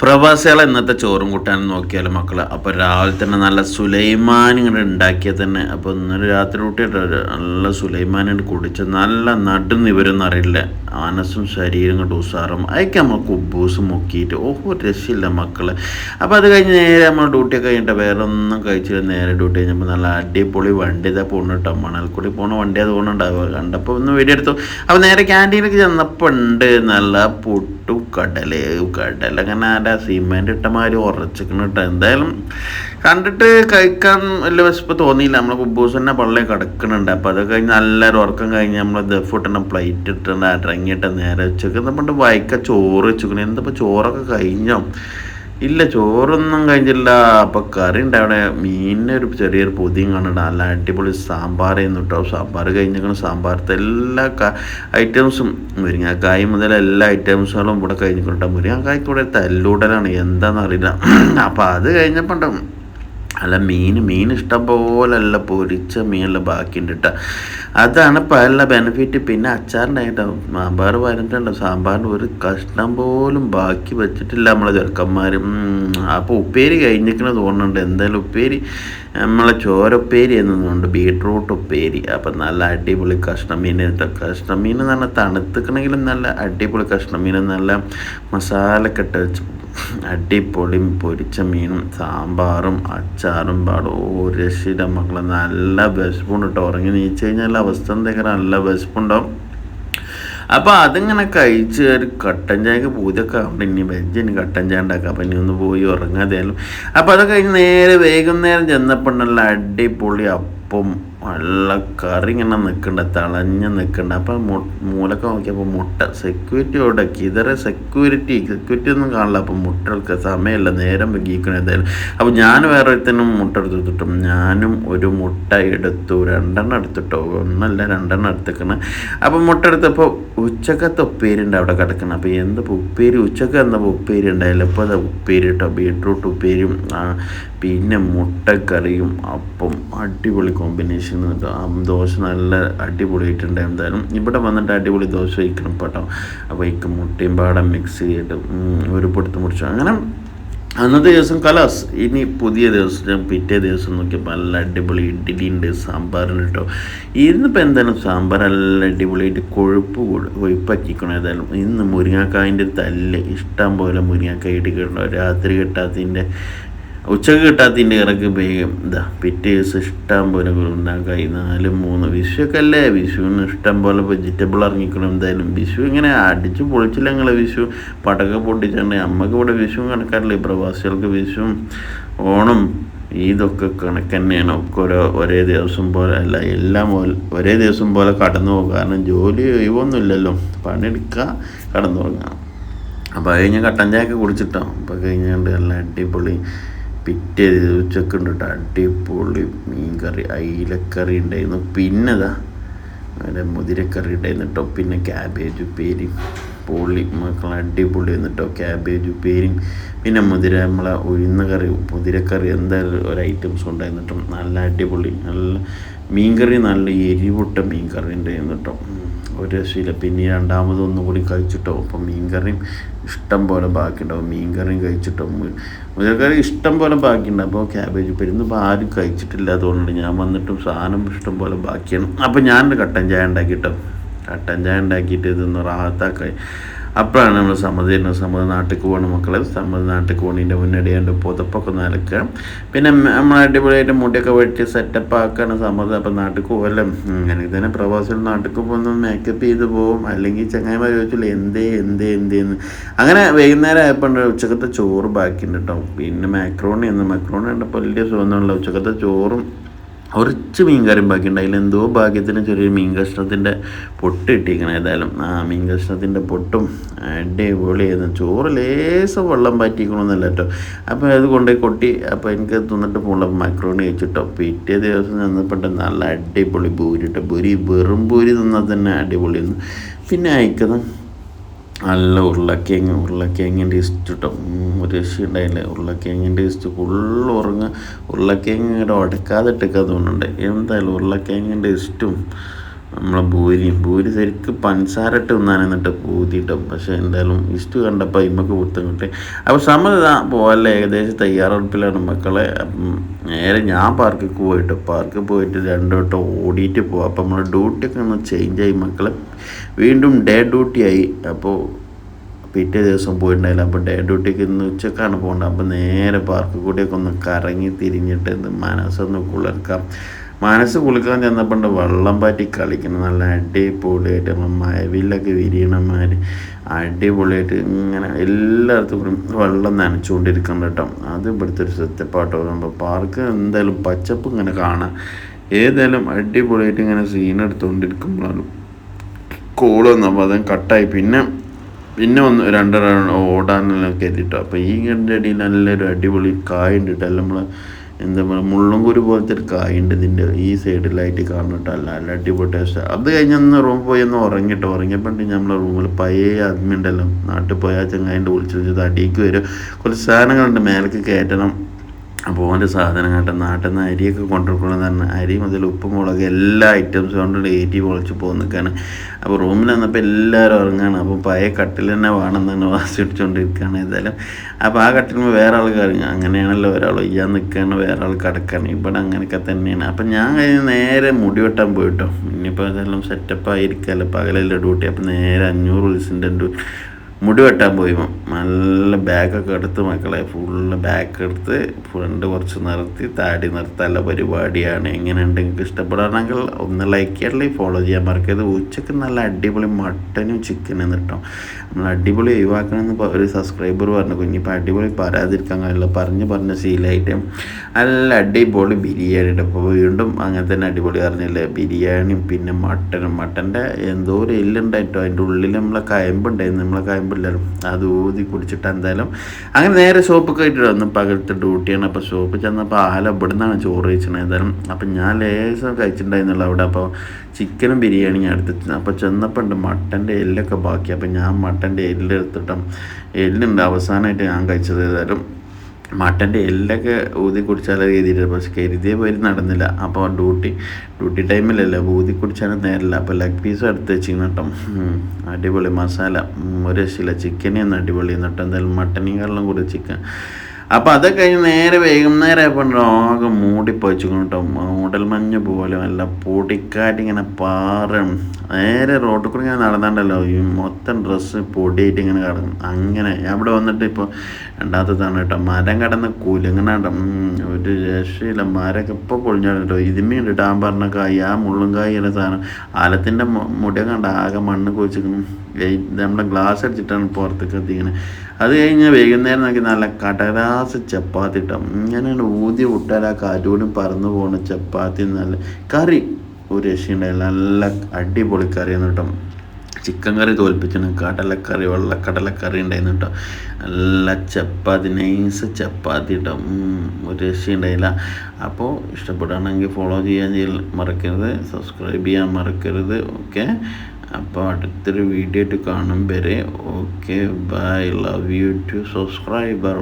പ്രവാസികളെ ഇന്നത്തെ ചോറും കൂട്ടാനും നോക്കിയാലും മക്കൾ അപ്പോൾ രാവിലെ തന്നെ നല്ല സുലൈമാൻ ഇങ്ങനെ ഉണ്ടാക്കിയാൽ തന്നെ അപ്പോൾ ഇന്നലെ രാത്രി കൂട്ടിയിട്ട് നല്ല സുലൈമാൻ കുടിച്ച് നല്ല നടും ഇവരൊന്നും അറിയില്ല. മനസ്സും ശരീരം കൊണ്ട് ഉസാറും. അതൊക്കെ നമ്മൾ കുബൂസ് മുക്കിയിട്ട് ഓഹോ രക്ഷയില്ല മക്കൾ. അപ്പോൾ അത് കഴിഞ്ഞ് നേരെ നമ്മൾ ഡ്യൂട്ടിയൊക്കെ കഴിഞ്ഞിട്ട് വേറെ ഒന്നും കഴിച്ചില്ല. നേരെ ഡ്യൂട്ടി കഴിഞ്ഞപ്പോൾ നല്ല അടിപൊളി വണ്ടി ഇതാ പോണിട്ടോ മണൽക്കുടി പോണ വണ്ടി അത് പോകണുണ്ടാവുക കണ്ടപ്പോൾ ഒന്ന് വീഡിയോ എടുത്തു. അപ്പോൾ നേരെ ക്യാന്റീനിലേക്ക് ചെന്നപ്പോൾ ഉണ്ട് നല്ല പൊട്ടു കടൽ കടല അങ്ങനെ ആരാ സിമെന്റ് ഇട്ട മാതിരി ഉറച്ചിക്കണം കേട്ടോ എന്തായാലും കണ്ടിട്ട് കഴിക്കാൻ വലിയ വിശപ്പ് തോന്നിയില്ല. നമ്മൾ കുബൂസ് തന്നെ പള്ളി കിടക്കുന്നുണ്ട് അപ്പോൾ അത് കഴിഞ്ഞ് നല്ലൊരു ഉറക്കം കഴിഞ്ഞ് നമ്മൾ ദഫ് ഇട്ടണം പ്ലേറ്റ് ഇട്ടുണ്ട് ഇറങ്ങിയിട്ട് നേരെ വെച്ചേക്കുന്നത് എന്നിട്ട് വൈക്ക ചോറ് വെച്ചിക്കണം. എന്താ ചോറൊക്കെ കഴിഞ്ഞോ? ഇല്ല ചോറൊന്നും കഴിഞ്ഞില്ല അപ്പൊ കറി ഉണ്ട് അവിടെ. മീനിന് ഒരു ചെറിയൊരു പൊതിയും കാണണ്ട നല്ല അടിപൊളി സാമ്പാർ ചെയ്യുന്നു കേട്ടോ സാമ്പാർ കഴിഞ്ഞിരിക്കണം സാമ്പാറത്തെ എല്ലാ ഐറ്റംസും മുരിങ്ങാക്കായ മുതൽ എല്ലാ ഐറ്റംസുകളും ഇവിടെ കഴിഞ്ഞിരിക്കണം കേട്ടോ മുരിങ്ങാക്കായ്ക്ക് ഇവിടെ തല്ലൂടലാണ്. എന്താണെന്ന് അറിയില്ല. അപ്പോൾ അത് കഴിഞ്ഞപ്പോൾ ഉണ്ടാവും അല്ല മീൻ മീൻ ഇഷ്ടം പോലല്ല പൊരിച്ച മീനല്ല ബാക്കിയുണ്ട് കേട്ടോ അതാണ് പല ബെനിഫിറ്റ് പിന്നെ അച്ചാറിന്റെ സാമ്പാർ പറഞ്ഞിട്ടുണ്ട് സാമ്പാറിന് ഒരു കഷ്ണം പോലും ബാക്കി വെച്ചിട്ടില്ല നമ്മളെ ചെറുക്കന്മാർ അപ്പോൾ ഉപ്പേരി കഴിഞ്ഞിരിക്കണ തോന്നുന്നുണ്ട്. എന്തായാലും ഉപ്പേരി നമ്മളെ ചോരപ്പേരി എന്നുണ്ട് ബീട്രൂട്ട് ഉപ്പേരി അപ്പം നല്ല അടിപൊളി കഷ്ണമീൻ കഷ്ണമീൻ പറഞ്ഞാൽ തണുത്തിക്കണമെങ്കിലും നല്ല അടിപൊളി കഷ്ണമീൻ നല്ല മസാലക്കെട്ട് വെച്ച് അടിപൊളി പൊരിച്ച മീനും സാമ്പാറും അച്ചാറും പാടും. രക്ഷിത മക്കളെ നല്ല വിശപ്പുണ്ട് കേട്ടോ ഉറങ്ങി നീച്ച് കഴിഞ്ഞാൽ അവസ്ഥ എന്തെങ്കിലും നല്ല വിശപ്പുണ്ടാവും. അപ്പോൾ അതിങ്ങനെ കഴിച്ച് ഒരു കട്ടൻ ചായക്ക് പൂജയൊക്കെ ആവണ്ട ഇനി വെജ് ഇനി കട്ടൻ ചായ ഉണ്ടാക്കാം. അപ്പം ഇനി ഒന്ന് പോയി ഉറങ്ങാതെയാലും അപ്പോൾ അതൊക്കെ കഴിഞ്ഞ് നേരെ വൈകുന്നേരം ചെന്നപ്പോൾ ഉണ്ടല്ലോ അടിപൊളി അപ്പം നല്ല കറി ഇങ്ങനെ നിൽക്കണ്ട തളഞ്ഞ് നിൽക്കണ്ട അപ്പം മൂലൊക്കെ നോക്കിയപ്പോൾ മുട്ട സെക്യൂരിറ്റി അവിടെ ഇതര സെക്യൂരിറ്റി സെക്യൂരിറ്റി ഒന്നും കാണില്ല. അപ്പം മുട്ട എടുക്കുക സമയമില്ല നേരം വൈകിക്കണം എന്തായാലും. അപ്പം ഞാൻ വേറെ ഒരുത്തനും മുട്ട എടുത്തിട്ടും ഞാനും ഒരു മുട്ട എടുത്തു രണ്ടെണ്ണം എടുത്തിട്ടോ? ഒന്നല്ല രണ്ടെണ്ണം എടുത്തേക്കണേ. അപ്പം മുട്ട എടുത്തപ്പോൾ ഉച്ചക്കത്തെ ഉപ്പേരി ഉണ്ട് അവിടെ കിടക്കണം. അപ്പോൾ എന്ത് ഉപ്പേരി? ഉച്ചയ്ക്ക് എന്താ ഉപ്പേരി ഉണ്ടായില്ല ഇപ്പോൾ അത് ഉപ്പേരി കേട്ടോ. ബീട്രൂട്ട് ഉപ്പേരിയും പിന്നെ മുട്ടക്കറിയും. അപ്പം അടിപൊളി കോമ്പിനേഷൻ കേട്ടോ ആ ദോശ നല്ല അടിപൊളിയായിട്ടുണ്ട് എന്തായാലും. ഇവിടെ വന്നിട്ട് അടിപൊളി ദോശ വയ്ക്കണം കേട്ടോ. അപ്പോൾ ഇക്ക് മുട്ടയും പാടം മിക്സ് ചെയ്തിട്ട് ഒരു പൊടുത്ത് മുറിച്ചു. അങ്ങനെ അന്നത്തെ ദിവസം കലാസ്. ഇനി പുതിയ ദിവസം ഞാൻ പിറ്റേ ദിവസം നോക്കിയപ്പോൾ നല്ല അടിപൊളി ഇഡ്ഡലി ഉണ്ട് സാമ്പാറുണ്ട് കേട്ടോ. ഇന്നിപ്പോൾ എന്തായാലും സാമ്പാർ നല്ല അടിപൊളിയായിട്ട് കൊഴുപ്പ് കൊഴുപ്പാക്കിക്കണം ഏതായാലും. ഇന്ന് മുരിങ്ങാക്കായന്റെ തല്ല് ഇഷ്ടം പോലെ മുരിങ്ങാക്കായിട്ട് കിട്ടണം. രാത്രി കിട്ടാത്തതിന്റെ ഉച്ചയ്ക്ക് കിട്ടാത്തതിന്റെ ഇറക്ക് വേഗം. ഇതാ പിറ്റേ ദിവസം ഇഷ്ടം പോലെ ഉണ്ടാക്കായി. നാല് മൂന്ന്. വിഷുവൊക്കെ അല്ലേ വിഷുവിന് ഇഷ്ടം പോലെ വെജിറ്റബിൾ ഇറങ്ങിക്കണം എന്തായാലും. വിഷു ഇങ്ങനെ അടിച്ച് പൊളിച്ചില്ല നിങ്ങളെ വിഷു. പടക്കം പൊട്ടിച്ചാണ്ട് അമ്മയ്ക്ക് ഇവിടെ വിഷു കണക്കാറില്ല പ്രവാസികൾക്ക് വിഷുവും ഓണം ഇതൊക്കെ കണക്ക് തന്നെയാണ്. ഒക്കെ ഓരോ ഒരേ ദിവസം പോലെ അല്ല എല്ലാം ഒരേ ദിവസം പോലെ കടന്നു പോകും. കാരണം ജോലി ഒഴിവൊന്നുമില്ലല്ലോ. പണിയെടുക്കുക കടന്നു പോകാം. അപ്പോൾ അത് കഴിഞ്ഞ് കട്ടൻ ചായയൊക്കെ കുടിച്ചിട്ടാണ് അപ്പോൾ കഴിഞ്ഞാൽ നല്ല അടിപൊളി പിറ്റേ ഉച്ചയ്ക്ക് ഉണ്ട് അടിപൊളി മീൻകറി അയിലക്കറി ഉണ്ടായിരുന്നു. പിന്നെ ഇതാ നല്ല മുതിരക്കറി ഉണ്ടായിരുന്നു കേട്ടോ പിന്നെ ക്യാബേജ് ഉപ്പേരി പൊളി മക്കൾ അടിപൊളി എന്നിട്ടോ ക്യാബേജ് ഉപ്പേരിയും പിന്നെ മുതിര നമ്മളെ ഉഴുന്ന കറി മുതിരക്കറി എന്തായാലും ഒരു ഐറ്റംസ് ഉണ്ടായിരുന്നു കേട്ടോ നല്ല അടിപൊളി നല്ല മീൻകറി നല്ല എരിവുട്ട മീൻകറി ഉണ്ടായിരുന്നു കേട്ടോ ഒരു രക്ഷയില്ല പിന്നെ രണ്ടാമത് ഒന്നും കൂടി കഴിച്ചിട്ടോ അപ്പം മീൻകറിയും ഇഷ്ടം പോലെ ബാക്കിയുണ്ടാവും. മീൻകറിയും കഴിച്ചിട്ടോ മുതിരക്കറി ഇഷ്ടം പോലെ ബാക്കിയുണ്ട് അപ്പോൾ ക്യാബേജ് ഉപ്പേരി ഇപ്പോൾ ആരും കഴിച്ചിട്ടില്ല അതുകൊണ്ട് ഞാൻ വന്നിട്ടും സാധനം ഇഷ്ടം പോലെ ബാക്കിയാണ്. അപ്പോൾ ഞാനൊരു കട്ടൻ ചായ ഉണ്ടാക്കിയിട്ടോ കട്ടൻ ചായ ഉണ്ടാക്കിയിട്ട് ഇതൊന്ന് റാഹത്താക്കായി അപ്പോഴാണ് നമ്മൾ സമ്മതി വരുന്നത് സമ്മതി നാട്ടിൽ പോകണം മക്കളെ. സമ്മതി നാട്ടിൽ പോകണതിന്റെ മുന്നടിയാണ്ട് പുതപ്പൊക്കെ നിലക്കുക പിന്നെ നമ്മൾ അടിപൊളിയായിട്ട് മുടിയൊക്കെ വെട്ടി സെറ്റപ്പ് ആക്കുകയാണ് സമ്മതം അപ്പം നാട്ടിൽ പോകല്ലേ അങ്ങനെ തന്നെ പ്രവാസികൾ നാട്ടിൽ പോകുന്ന. മേക്കപ്പ് ചെയ്ത് പോകും. അല്ലെങ്കിൽ ചങ്ങായിമാർ ചോദിച്ചില്ല എന്തേ എന്തേ എന്തേന്ന് അങ്ങനെ വൈകുന്നേരം ആയപ്പോൾ ഉച്ചക്കത്തെ ചോറ് ബാക്കിയുണ്ട് കേട്ടോ. പിന്നെ മാക്രോണി എന്ന് മാക്രോണി കണ്ടപ്പോൾ വലിയ സുഖമൊന്നുമില്ല. ഉച്ചക്കത്തെ ചോറും കുറച്ച് മീൻകറിയും ബാക്കിയുണ്ട്. അതിലെന്തോ ഭാഗ്യത്തിന് ചെറിയൊരു മീൻ കഷ്ണത്തിന്റെ പൊട്ട് കിട്ടിയിരിക്കണം. ഏതായാലും ആ മീൻ കഷ്ണത്തിന്റെ പൊട്ടും അടിപൊളിയായിരുന്നു. ചോറ് ലേസം വെള്ളം പാറ്റിക്കണമെന്നല്ല കേട്ടോ അപ്പോൾ അത് കൊണ്ടുപോയി കൊട്ടി അപ്പോൾ എനിക്ക് തിന്നിട്ട് പോകണം മക്രോണി കഴിച്ചിട്ടോ. പിറ്റേ ദിവസം ചെന്നപ്പെട്ട നല്ല അടിപൊളി കേട്ടോ പൂരി വെറും പൂരി തിന്നാൽ തന്നെ അടിപൊളിയായിരുന്നു. പിന്നെ അയക്കുന്നത് നല്ല ഉരുളക്കിഴങ്ങ് ഉരുളക്കിഴങ്ങിന്റെ ഇസ്റ്റ് കിട്ടും ഒരു രക്ഷയുണ്ടായില്ല ഉരുളക്കിഴങ്ങിന്റെ ഇസ്റ്റ് ഫുള്ള് ഉറങ്ങുക. ഉരുളക്കിഴങ്ങ് ഉടക്കാതെ ഇട്ടേക്കാൻ തോന്നുന്നുണ്ട്. എന്തായാലും ഉരുളക്കിഴങ്ങിന്റെ ഇസ്റ്റും നമ്മളെ ഭൂരിയും. ഭൂരി ശരിക്കും പഞ്ചസാര ഇട്ട് തിന്നാൻ എന്നിട്ട് പൂതിയിട്ടും പക്ഷെ എന്തായാലും ഇഷ്ടം കണ്ടപ്പോൾ ഇമ്മക്ക് പുറത്തും കിട്ടി. അപ്പോൾ സമയത്ത് പോകല്ലേ ഏകദേശം തയ്യാറെടുപ്പിലാണ് മക്കളെ. നേരെ ഞാൻ പാർക്കിൽ പോയിട്ട് പാർക്കിൽ പോയിട്ട് രണ്ടു വട്ടം ഓടിയിട്ട് പോവാം. അപ്പം നമ്മളെ ഡ്യൂട്ടിയൊക്കെ ഒന്ന് ചേഞ്ച് ആയി മക്കളെ. വീണ്ടും ഡേ ഡ്യൂട്ടി ആയി. അപ്പോൾ പിറ്റേ ദിവസം പോയിട്ടുണ്ടായില്ല. അപ്പോൾ ഡേ ഡ്യൂട്ടിക്ക് ഇന്ന് ഉച്ചക്കാണ് പോകേണ്ടത്. അപ്പോൾ നേരെ പാർക്ക് കൂടിയൊക്കെ ഒന്ന് കറങ്ങി തിരിഞ്ഞിട്ട് മനസ്സൊന്ന് കുളിർക്കാം. മനസ്സ് കുളിക്കാൻ ചെന്നപ്പോൾ വെള്ളം പാറ്റി കളിക്കണം. നല്ല അടിപൊളിയായിട്ട് നമ്മൾ മഴവില്ലൊക്കെ വിരിയണമാർ അടിപൊളിയായിട്ട് ഇങ്ങനെ എല്ലായിടത്തും വെള്ളം നനച്ചുകൊണ്ടിരിക്കണം കേട്ടോ. അത് ഇവിടുത്തെ ഒരു സെറ്റപ്പാട്ടോ നമ്മൾ പാർക്ക് എന്തായാലും പച്ചപ്പ് ഇങ്ങനെ കാണാം. ഏതായാലും അടിപൊളിയായിട്ട് ഇങ്ങനെ സീൻ എടുത്തുകൊണ്ടിരിക്കുമ്പോഴാണ് കോൾ വന്നപ്പോൾ അതും കട്ടായി. പിന്നെ പിന്നെ ഒന്ന് രണ്ട് ഓടാനെല്ലാം കയറ്റിട്ടോ അപ്പോൾ ഈ കണ്ട അടിയിൽ നല്ലൊരു അടിപൊളി കായുണ്ട് കേട്ടോ. അല്ല നമ്മൾ എന്താ പറയുക മുള്ളങ്കൂര് പോലത്തെ ഒരു കായുണ്ട് ഇതിന്റെ ഈ സൈഡിലായിട്ട് കാണുന്നുട്ടോ അല്ല നല്ല അടിപൊളി ടേസ്റ്റ് അത് കഴിഞ്ഞ് ഒന്ന് റൂം പോയി ഒന്ന് ഉറങ്ങിട്ടോ ഉറങ്ങിയപ്പോൾ നമ്മളെ റൂമിൽ പഴയ ഉണ്ടല്ലോ നാട്ടിൽ പോയാൽ ചങ്ങായിന്റെ വിളിച്ചു വെച്ചത് അടിക്ക് വരും. കുറച്ച് സാധനങ്ങളുണ്ട് മേലേക്ക് കയറ്റണം. അപ്പോൾ ഓന്റെ സാധനം കേട്ടോ നാട്ടിൽ നിന്ന് അരിയൊക്കെ കൊണ്ടുപോകണമെന്ന് പറഞ്ഞാൽ അരി മുതൽ ഉപ്പ് മുളക് എല്ലാ ഐറ്റംസും കൊണ്ട് ഏറ്റി പൊളിച്ച് പോകുന്ന നിൽക്കുകയാണ്. അപ്പോൾ റൂമിൽ വന്നപ്പോൾ എല്ലാവരും ഇറങ്ങുകയാണ് അപ്പോൾ പഴയ കട്ടിൽ തന്നെ വേണമെന്നാണ് വാസിപ്പിച്ചുകൊണ്ടിരിക്കുകയാണ് ഏതായാലും. അപ്പോൾ ആ കട്ടിൽ വേറെ ആൾ കറങ്ങുക അങ്ങനെയാണല്ലോ ഒരാൾ ഒയ്യാൻ നിൽക്കുകയാണ് വേറെ ആൾ കിടക്കുകയാണ്. ഇവിടെ അങ്ങനെയൊക്കെ തന്നെയാണ്. അപ്പം ഞാൻ കഴിഞ്ഞ് നേരെ മുടി വെട്ടാൻ പോയിട്ടോ ഇനിയിപ്പോൾ അതെല്ലാം സെറ്റപ്പ് ആയിരിക്കാമല്ലോ. പകലല്ലേ ഡ്യൂട്ടി അപ്പോൾ നേരെ അഞ്ഞൂറ് വിളിച്ചിന്റെ മുടി വെട്ടാൻ പോയി നല്ല ബാഗൊക്കെ എടുത്ത് മക്കളെ ഫുള്ള് ബാഗ് എടുത്ത് ഫ്രണ്ട് കുറച്ച് നിർത്തി താടി നിർത്താനുള്ള പരിപാടിയാണ്. എങ്ങനെയുണ്ട്? നിങ്ങൾക്ക് ഇഷ്ടപ്പെടുകയാണെങ്കിൽ ഒന്ന് ലൈക്ക് ചെയ്യല്ലേ ഫോളോ ചെയ്യാൻ മറക്കരുത്. ഉച്ചയ്ക്ക് നല്ല അടിപൊളി മട്ടനും ചിക്കനും കിട്ടും. നമ്മൾ അടിപൊളി ഒഴിവാക്കണമെന്ന് ഒരു സബ്സ്ക്രൈബർ പറഞ്ഞു. കുഞ്ഞിപ്പോൾ അടിപൊളി പറയാതിരിക്കാൻ കഴിയില്ല. പറഞ്ഞ് പറഞ്ഞ ശീലമായിട്ട് നല്ല അടിപൊളി ബിരിയാണി ഉണ്ട്. അപ്പോൾ വീണ്ടും അങ്ങനെ തന്നെ അടിപൊളി പറഞ്ഞില്ലേ? ബിരിയാണിയും പിന്നെ മട്ടനും മട്ടന്റെ എന്തോ ഒരു എല്ലുണ്ടായിട്ടോ? അതിന്റെ ഉള്ളിൽ നമ്മളെ കയമ്പുണ്ടായിരുന്നു. നമ്മളെ കയമ്പില്ലാലും അത് ഊതി കുടിച്ചിട്ട് എന്തായാലും അങ്ങനെ നേരെ ഷോപ്പൊക്കെ ആയിട്ട് വന്നു പകലത്തെ ഡ്യൂട്ടിയാണ്. അപ്പോൾ ഷോപ്പിൽ ചെന്നപ്പോൾ ആല ഇവിടെ നിന്നാണ് ചോറ് കഴിച്ചത് എന്തായാലും. അപ്പം ഞാൻ ലേശം കഴിച്ചിട്ടുണ്ടായിരുന്നുള്ളൂ അവിടെ. അപ്പോൾ ചിക്കനും ബിരിയാണി ഞാൻ എടുത്തിട്ട് അപ്പോൾ ചെന്നപ്പോൾ ഉണ്ട് മട്ടന്റെ എല്ലൊക്കെ ബാക്കി. അപ്പോൾ ഞാൻ മട്ടന്റെ എല്ല് എടുത്തിട്ടും എല്ലുണ്ട് അവസാനമായിട്ട് ഞാൻ കഴിച്ചത് ഏതായാലും മട്ടന്റെ എല്ലൊക്കെ ഊതി കുടിച്ചാൽ രീതിയിൽ പക്ഷെ കരുതിയ പേര് നടന്നില്ല. അപ്പോൾ ഡ്യൂട്ടി ഡ്യൂട്ടി ടൈമിലല്ല ഊതി കുടിച്ചാലും നേരില്ല അപ്പോൾ ലെഗ് പീസ് എടുത്ത് വെച്ചിരുന്നു കേട്ടോ. അടിപൊളി മസാല. ഒരു രക്ഷയില്ല ചിക്കനെ ഒന്ന് അടിപൊളി. എന്നിട്ട് എന്തായാലും മട്ടനേക്കാളും കൂടി ചിക്കൻ. അപ്പോൾ അതൊക്കെ കഴിഞ്ഞ് നേരെ വൈകുന്നേരം ആയപ്പോൾ ആകെ മൂടിപ്പോച്ചു കേട്ടോ മൂടൽ മഞ്ഞ് പോലെ നല്ല പൊടിക്കാറ്റിങ്ങനെ പാറും. നേരെ റോഡിൽ കൂടി ഇങ്ങനെ നടന്നാണ്ടല്ലോ ഈ മൊത്തം ഡ്രസ്സ് പൊടിയായിട്ട് ഇങ്ങനെ കിടക്കും. അങ്ങനെ അവിടെ വന്നിട്ട് ഇപ്പോൾ രണ്ടാമത്തതാണ് കേട്ടോ മരം കടന്ന് കുലുങ്ങണാട്ടോ ഒരു രക്ഷയില്ല മരമൊക്കെ ഇപ്പോൾ പൊളിഞ്ഞാണ് കേട്ടോ. ഇതിമേ ഉണ്ട് ഇടാൻ പറഞ്ഞ കായ് ആ മുള്ളും കായ് സാധനം ആലത്തിന്റെ മുടിയൊക്കെ കണ്ട ആകെ മണ്ണ് കുഴിച്ചിരിക്കണം നമ്മുടെ ഗ്ലാസ് അടിച്ചിട്ടാണ് പുറത്തേക്ക് എത്തിക്കുന്നത് അത് കഴിഞ്ഞ് വൈകുന്നേരം നോക്കി നല്ല കടലാസ് ചപ്പാത്തി ഇട്ടാം ഇങ്ങനെയാണ് ഊതി വിട്ടാൽ ആ കാറ്റോടും പറന്നു പോകുന്ന ചപ്പാത്തി നല്ല കറി. ഒരു രക്ഷയുണ്ടായില്ല. നല്ല അടിപൊളി കറിയാണ് കേട്ടോ. ചിക്കൻ കറി തോൽപ്പിച്ചാണ് കടലക്കറി വെള്ളക്കടലക്കറി ഉണ്ടായിരുന്നു കേട്ടോ. നല്ല ചപ്പാത്തി നൈസ് ചപ്പാത്തി കേട്ടോ ഒരു രക്ഷയുണ്ടായില്ല. അപ്പോൾ ഇഷ്ടപ്പെടുകയാണെങ്കിൽ ഫോളോ ചെയ്യാൻ മറക്കരുത്. സബ്സ്ക്രൈബ് ചെയ്യാൻ മറക്കരുത്. ഓക്കെ അപ്പോൾ അടുത്തൊരു വീഡിയോ ആയിട്ട് കാണും വരെ. Okay bye love you too subscriber